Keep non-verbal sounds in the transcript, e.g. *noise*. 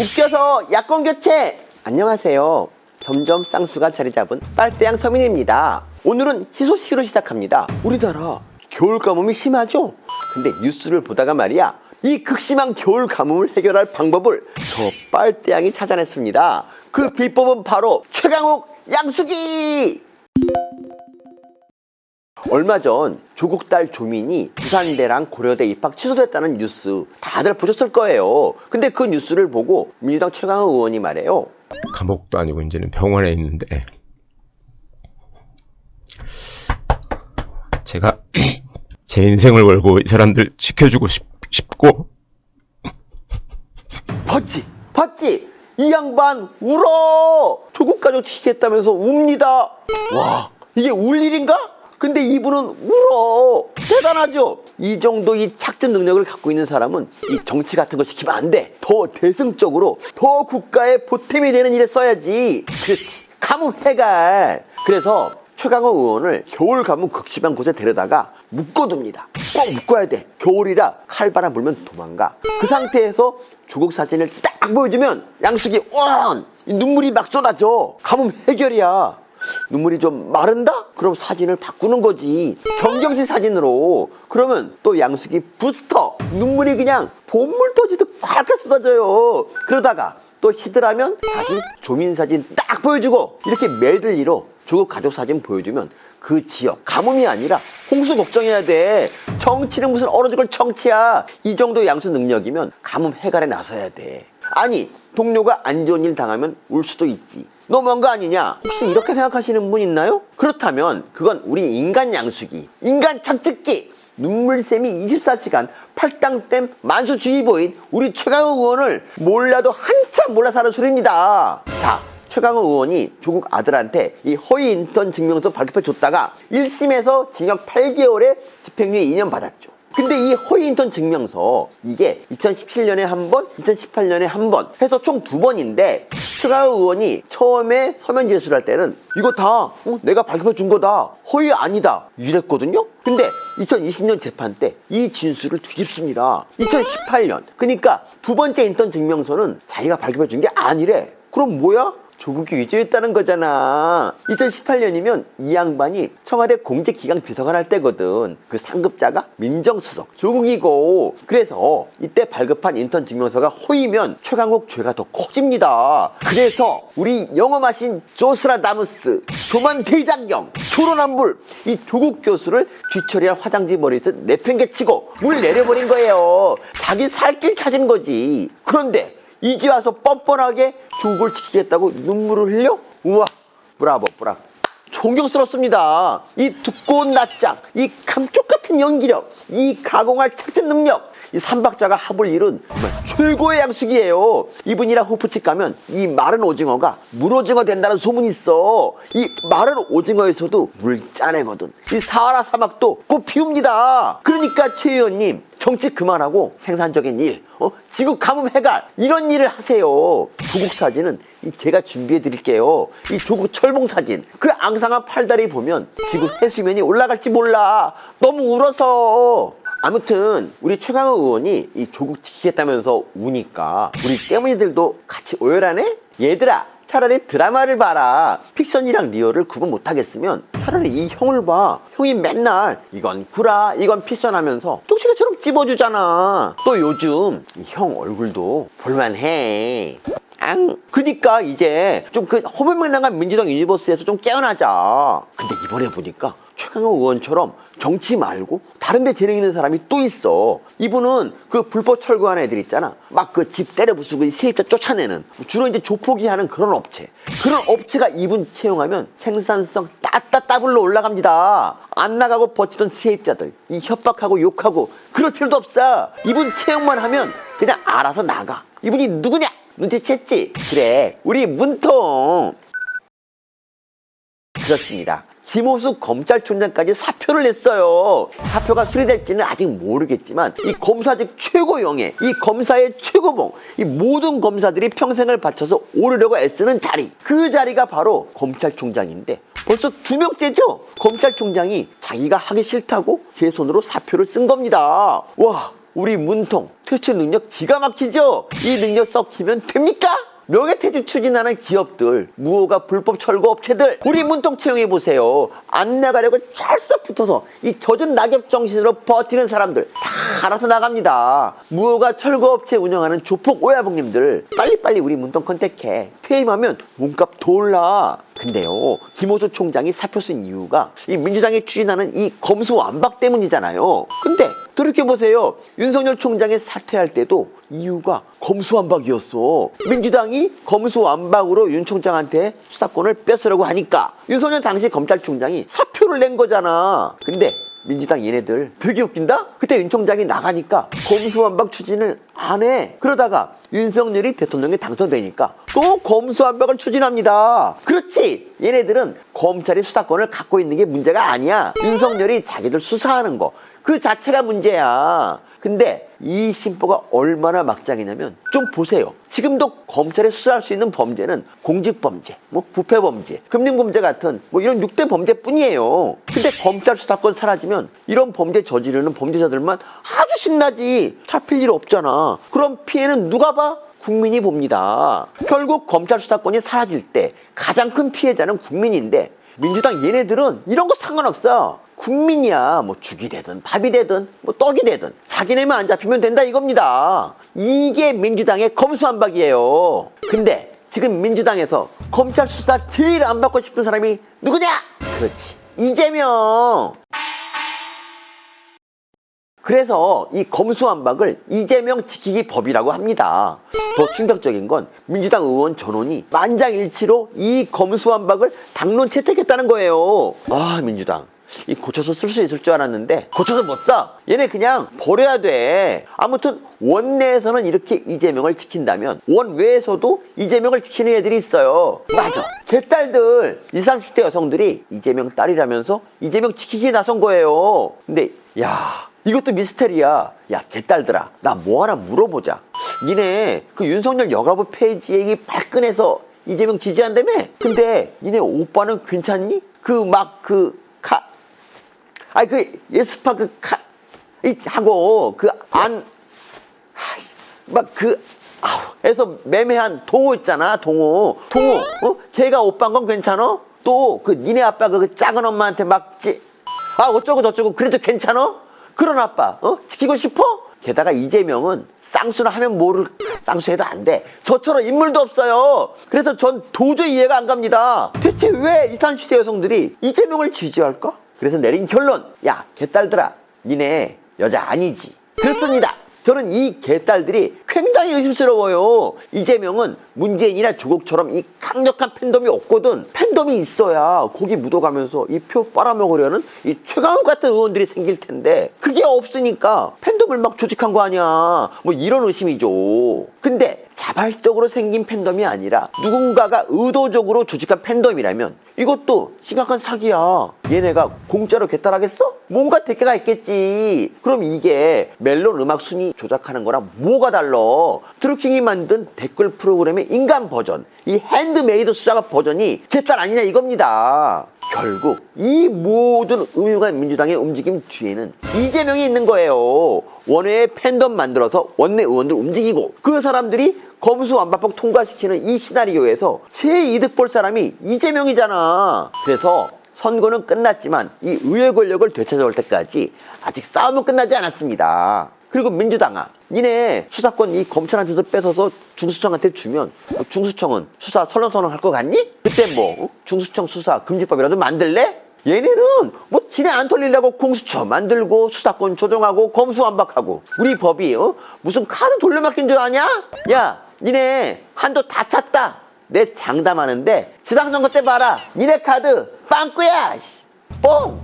웃겨서 야권 교체! 안녕하세요. 점점 쌍수가 자리 잡은 빨대양 서민입니다. 오늘은 희소식으로 시작합니다. 우리나라 겨울 가뭄이 심하죠? 근데 뉴스를 보다가 말이야. 이 극심한 겨울 가뭄을 해결할 방법을 저 빨대양이 찾아냈습니다. 그 비법은 바로 최강욱 양수기! 얼마 전 조국 딸 조민이 부산대랑 고려대 입학 취소됐다는 뉴스 다들 보셨을 거예요. 근데 그 뉴스를 보고 민주당 최강욱 의원이 말해요. 감옥도 아니고 이제는 병원에 있는데 제가 *clears throat* 제 인생을 걸고 이 사람들 지켜주고 싶, 싶고 봤지? 봤지? 이 양반 울어! 조국 가족 지키겠다면서 웁니다. 와, 이게 울 일인가? 근데 이분은 울어. 대단하죠? 이 정도 이 착전 능력을 갖고 있는 사람은 이 정치 같은 거 시키면 안 돼. 더 대승적으로, 더 국가에 보탬이 되는 일에 써야지. 그렇지. 가뭄 해갈. 그래서 최강호 의원을 겨울 가뭄 극심한 곳에 데려다가 묶어둡니다. 꼭 묶어야 돼. 겨울이라 칼바람 불면 도망가. 그 상태에서 조국 사진을 딱 보여주면 양숙이 원! 이 눈물이 막 쏟아져. 가뭄 해결이야. 눈물이 좀 마른다? 그럼 사진을 바꾸는 거지. 정경심 사진으로. 그러면 또 양숙이 부스터. 눈물이 그냥 봄물 터지듯 콸콸 쏟아져요. 그러다가 또 시들하면 다시 조민 사진 딱 보여주고 이렇게 매들리로 조국 가족 사진 보여주면 그 지역 가뭄이 아니라 홍수 걱정해야 돼 정치는 무슨 얼어 죽을 정치야 이 정도 양수 능력이면 가뭄 해갈에 나서야 돼 아니 동료가 안 좋은 일 당하면 울 수도 있지 너무한 거 아니냐 혹시 이렇게 생각하시는 분 있나요? 그렇다면 그건 우리 인간 양수기 인간 착즙기 눈물샘이 24시간 팔당댐 만수주의보인 우리 최강욱 의원을 몰라도 한참 몰라 사는 소리입니다. 자, 최강욱 의원이 조국 아들한테 이 허위 인턴 증명서 발급해 줬다가 1심에서 징역 8개월에 집행유예 2년 받았죠. 근데 이 허위 인턴 증명서 이게 2017년에 한 번, 2018년에 한 번 해서 총 두 번인데 최강욱 의원이 처음에 서면 제출할 때는 이거 다 어, 내가 발급해 준 거다 허위 아니다 이랬거든요. 근데 2020년 재판 때 이 진술을 뒤집습니다. 2018년 그러니까 두 번째 인턴 증명서는 자기가 발급해 준 게 아니래. 그럼 뭐야? 조국이 위조했다는 거잖아. 2018년이면 이 양반이 청와대 공직기강 비서관 할 때거든. 그 상급자가 민정수석 조국이고. 그래서 이때 발급한 인턴 증명서가 허위면 최강욱 죄가 더 커집니다. 그래서 우리 영어 마신 조스라다무스, 조만 대장경, 초론한불 이 조국 교수를 뒤처리할 화장지 머리에서 내팽개치고 물 내려버린 거예요. 자기 살길 찾은 거지. 그런데 이제 와서 뻔뻔하게 조국을 지키겠다고 눈물을 흘려? 우와, 브라보, 브라보. 존경스럽습니다. 이 두꺼운 낯장, 이 감쪽 같은 연기력, 이 가공할 착즙 능력, 이 삼박자가 합을 이룬 최고의 양식이에요. 이분이랑 호프집 가면 이 마른 오징어가 물오징어 된다는 소문이 있어. 이 마른 오징어에서도 물 짜내거든. 이 사하라 사막도 꽃 피웁니다. 그러니까 최 의원님 정치 그만하고 생산적인 일, 어? 지구 가뭄 해갈 이런 일을 하세요. 조국 사진은 이 제가 준비해 드릴게요. 이 조국 철봉 사진, 그 앙상한 팔다리 보면 지구 해수면이 올라갈지 몰라. 너무 울어서. 아무튼 우리 최강호 의원이 이 조국 지키겠다면서 우니까 우리 때문이들도 같이 오열하네? 얘들아 차라리 드라마를 봐라 픽션이랑 리얼을 구분 못하겠으면 차라리 이 형을 봐 형이 맨날 이건 구라 이건 픽션 하면서 뚝시가처럼 찝어주잖아 또 요즘 이 형 얼굴도 볼만해 앙. 그니까 이제 좀 그 허물맹랑한 민주당 유니버스에서 좀 깨어나자. 근데 이번에 보니까 최강호 의원처럼 정치 말고 다른 데 재능 있는 사람이 또 있어. 이분은 그 불법 철거하는 애들 있잖아. 막 그 집 때려 부수고 이 세입자 쫓아내는 주로 이제 조폭이 하는 그런 업체. 그런 업체가 이분 채용하면 생산성 따따 따블로 올라갑니다. 안 나가고 버티던 세입자들 이 협박하고 욕하고 그럴 필요도 없어. 이분 채용만 하면 그냥 알아서 나가. 이분이 누구냐? 눈치챘지? 그래, 우리 문통. 그렇습니다. 김호수 검찰총장까지 사표를 냈어요. 사표가 수리될지는 아직 모르겠지만 이 검사직 최고 영예, 이 검사의 최고봉, 이 모든 검사들이 평생을 바쳐서 오르려고 애쓰는 자리. 그 자리가 바로 검찰총장인데 벌써 두 명째죠? 검찰총장이 자기가 하기 싫다고 제 손으로 사표를 쓴 겁니다. 와, 우리 문통 퇴출 능력 기가 막히죠? 이 능력 썩히면 됩니까? 명예퇴직 추진하는 기업들, 무허가 불법 철거 업체들, 우리 문통 채용해 보세요. 안 나가려고 찰싹 붙어서 이 젖은 낙엽 정신으로 버티는 사람들 다 알아서 나갑니다. 무허가 철거 업체 운영하는 조폭 오야봉님들 빨리빨리 우리 문통 컨택해. 퇴임하면 몸값 더 올라. 근데요, 김호수 총장이 사표 쓴 이유가 이 민주당이 추진하는 이 검수완박 때문이잖아요. 근데 돌이켜보세요. 윤석열 총장이 사퇴할 때도 이유가 검수완박이었어. 민주당이 검수완박으로 윤 총장한테 수사권을 뺏으려고 하니까 윤석열 당시 검찰총장이 사표를 낸 거잖아. 근데 민주당 얘네들 되게 웃긴다? 그때 윤 총장이 나가니까 검수완박 추진을 안 해. 그러다가 윤석열이 대통령에 당선되니까 또 검수완박을 추진합니다. 그렇지. 얘네들은 검찰이 수사권을 갖고 있는 게 문제가 아니야. 윤석열이 자기들 수사하는 거. 그 자체가 문제야. 근데 이 심보가 얼마나 막장이냐면 좀 보세요. 지금도 검찰에 수사할 수 있는 범죄는 공직범죄, 뭐 부패범죄, 금융범죄 같은 뭐 이런 6대 범죄뿐이에요. 근데 검찰 수사권 사라지면 이런 범죄 저지르는 범죄자들만 아주 신나지. 잡힐 일 없잖아. 그럼 피해는 누가 봐? 국민이 봅니다. 결국 검찰 수사권이 사라질 때 가장 큰 피해자는 국민인데 민주당 얘네들은 이런 거 상관없어. 국민이야. 뭐 죽이 되든 밥이 되든 뭐 떡이 되든 자기네만 안 잡히면 된다 이겁니다. 이게 민주당의 검수완박이에요. 근데 지금 민주당에서 검찰 수사 제일 안 받고 싶은 사람이 누구냐? 그렇지. 이재명. 그래서 이 검수완박을 이재명 지키기 법이라고 합니다. 더 충격적인 건 민주당 의원 전원이 만장일치로 이 검수완박을 당론 채택했다는 거예요. 아 민주당. 이 고쳐서 쓸 수 있을 줄 알았는데 고쳐서 못 써. 얘네 그냥 버려야 돼. 아무튼 원내에서는 이렇게 이재명을 지킨다면 원외에서도 이재명을 지키는 애들이 있어요. 맞아. 개딸들 20, 30대 여성들이 이재명 딸이라면서 이재명 지키기에 나선 거예요. 근데 야 이것도 미스테리야. 야 개딸들아 나 뭐 하나 물어보자. 니네 그 윤석열 여가부 얘기 발끈해서 이재명 지지한다며? 근데 니네 오빠는 괜찮니? 그 막 그 카 아니 그 예스파 그 카 이 하고 그 안 막 그 아우 해서 매매한 동호 있잖아 동호 동호 어 걔가 오빠인 건 괜찮아? 또그 니네 아빠가 그 작은 엄마한테 막지 아 어쩌고 저쩌고 그래도 괜찮아? 그런 아빠 어 지키고 싶어? 게다가 이재명은 쌍수를 하면 뭐를 쌍수해도 안 돼. 저처럼 인물도 없어요. 그래서 전 도저히 이해가 안 갑니다. 대체 왜 20, 30대 여성들이 이재명을 지지할까? 그래서 내린 결론. 야, 개딸들아. 니네 여자 아니지. 그렇습니다. 저는 이 개딸들이 굉장히 의심스러워요. 이재명은 문재인이나 조국처럼 이 강력한 팬덤이 없거든. 팬덤이 있어야 거기 묻어가면서 이 표 빨아먹으려는 이 최강욱 같은 의원들이 생길 텐데 그게 없으니까 팬덤을 막 조직한 거 아니야. 뭐 이런 의심이죠. 근데 자발적으로 생긴 팬덤이 아니라 누군가가 의도적으로 조직한 팬덤이라면 이것도 심각한 사기야. 얘네가 공짜로 개딸하겠어? 뭔가 대가가 있겠지. 그럼 이게 멜론 음악 순위 조작하는 거랑 뭐가 달라? 드루킹이 만든 댓글 프로그램의 인간 버전, 이 핸드메이드 수사가 버전이 개딸 아니냐 이겁니다. 결국 이 모든 음흉한 민주당의 움직임 뒤에는 이재명이 있는 거예요. 원외의 팬덤 만들어서 원내 의원들 움직이고 그 사람들이 검수완박법 통과시키는 이 시나리오에서 제일 이득 볼 사람이 이재명이잖아. 그래서 선거는 끝났지만 이 의회 권력을 되찾아올 때까지 아직 싸움은 끝나지 않았습니다. 그리고 민주당아, 니네 수사권 이 검찰한테서 뺏어서 중수청한테 주면 뭐 중수청은 수사 설렁설렁 할 것 같니? 그때 뭐 어? 중수청 수사 금지법이라도 만들래? 얘네는 뭐 지네 안 털리려고 공수처 만들고 수사권 조정하고 검수완박하고 우리 법이 어? 무슨 카드 돌려막힌 줄 아냐? 야 니네 한도 다 찼다 내 장담하는데 지방선거 때 봐라 니네 카드 빵꾸야 씨. 뽕